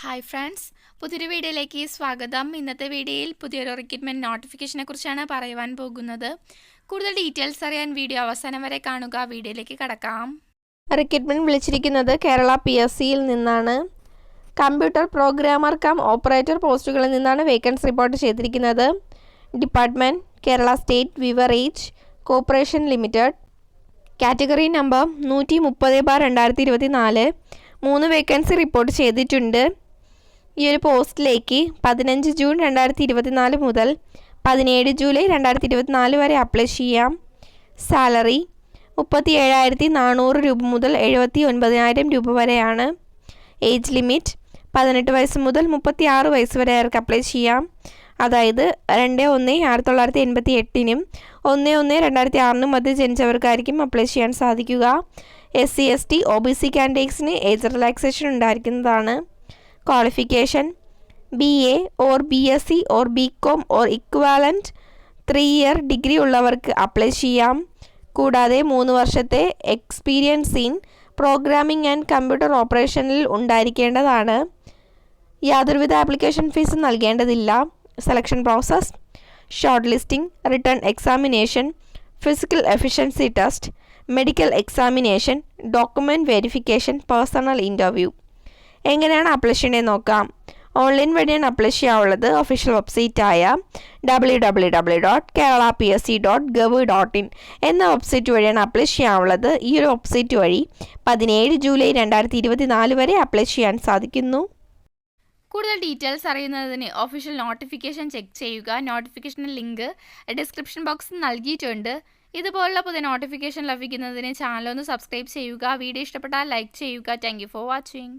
Hi friends പുതിയൊരു വീഡിയോയിലേക്ക് സ്വാഗതം. ഇന്നത്തെ വീഡിയോയിൽ പുതിയൊരു റിക്രൂട്ട്മെന്റ് നോട്ടിഫിക്കേഷനെ കുറിച്ചാണ് പറയുവാൻ പോകുന്നത്. കൂടുതൽ ഡീറ്റെയിൽസ് അറിയാൻ വീഡിയോ അവസാനം വരെ കാണുക. വീഡിയോയിലേക്ക് കടക്കാം. റിക്രൂട്ട്മെന്റ് വിളിച്ചിരിക്കുന്നത് കേരള പി എസ് സിയിൽ നിന്നാണ്. കമ്പ്യൂട്ടർ പ്രോഗ്രാമർ കം ഓപ്പറേറ്റർ പോസ്റ്റുകളിൽ നിന്നാണ് വേക്കൻസി റിപ്പോർട്ട് ചെയ്തിരിക്കുന്നത്. Department Kerala state beverage corporation limited category number നൂറ്റി മുപ്പത് ബാർ രണ്ടായിരത്തി ഇരുപത്തി നാല് മൂന്ന് വേക്കൻസി റിപ്പോർട്ട് ചെയ്തിട്ടുണ്ട്. ഈ ഒരു പോസ്റ്റിലേക്ക് പതിനഞ്ച് ജൂൺ രണ്ടായിരത്തി ഇരുപത്തി നാല് മുതൽ പതിനേഴ് ജൂലൈ രണ്ടായിരത്തി ഇരുപത്തി നാല് വരെ അപ്ലൈ ചെയ്യാം. സാലറി മുപ്പത്തി ഏഴായിരത്തി നാനൂറ് രൂപ മുതൽ എഴുപത്തി ഒൻപതിനായിരം രൂപ വരെയാണ്. ഏജ് ലിമിറ്റ് പതിനെട്ട് വയസ്സ് മുതൽ മുപ്പത്തി ആറ് വയസ്സ് വരെ അവർക്ക് അപ്ലൈ ചെയ്യാം. അതായത് രണ്ട് ഒന്ന് ആയിരത്തി തൊള്ളായിരത്തി എൺപത്തി എട്ടിനും ഒന്ന് ഒന്ന് രണ്ടായിരത്തി ആറിനും മധ്യ ജനിച്ചവർക്കായിരിക്കും അപ്ലൈ ചെയ്യാൻ സാധിക്കുക. S C S T O B C കാൻഡിഡേറ്റ്സിന് age relaxation ഉണ്ടായിരിക്കുന്നതാണ്. Qualification B A or B S C or B com or equivalent three year degree ഉള്ളവർക്ക് അപ്ലൈ ചെയ്യാം. കൂടാതെ മൂന്ന് വർഷത്തെ experience in programming and computer ഓപ്പറേഷനിൽ ഉണ്ടായിരിക്കേണ്ടതാണ്. യാതൊരുവിധ ആപ്ലിക്കേഷൻ ഫീസ് നൽകേണ്ടതില്ല. Selection process shortlisting written examination physical efficiency test medical examination document verification personal interview എങ്ങനെയാണ് apply ചെയ്യേണ്ടത് നോക്കാം. ഓൺലൈൻ വഴിയാണ് apply ചെയ്യാവുള്ളത്. Official വെബ്സൈറ്റായ W W W dot Kerala P S C dot gov dot in എന്ന website വഴിയാണ് apply ചെയ്യാവുള്ളത്. ഈ ഒരു website വഴി പതിനേഴ് ജൂലൈ രണ്ടായിരത്തി ഇരുപത്തി നാല് വരെ അപ്ലൈ ചെയ്യാൻ സാധിക്കുന്നു. കൂടുതൽ ഡീറ്റെയിൽസ് അറിയുന്നതിന് ഒഫീഷ്യൽ നോട്ടിഫിക്കേഷൻ ചെക്ക് ചെയ്യുക. നോട്ടിഫിക്കേഷൻ ലിങ്ക് ഡിസ്ക്രിപ്ഷൻ ബോക്സിൽ നൽകിയിട്ടുണ്ട്. ഇതുപോലുള്ള പുതിയ നോട്ടിഫിക്കേഷൻ ലഭിക്കുന്നതിന് ചാനൽ ഒന്ന് സബ്സ്ക്രൈബ് ചെയ്യുക. വീഡിയോ ഇഷ്ടപ്പെട്ടാൽ ലൈക്ക് ചെയ്യുക. Thank for watching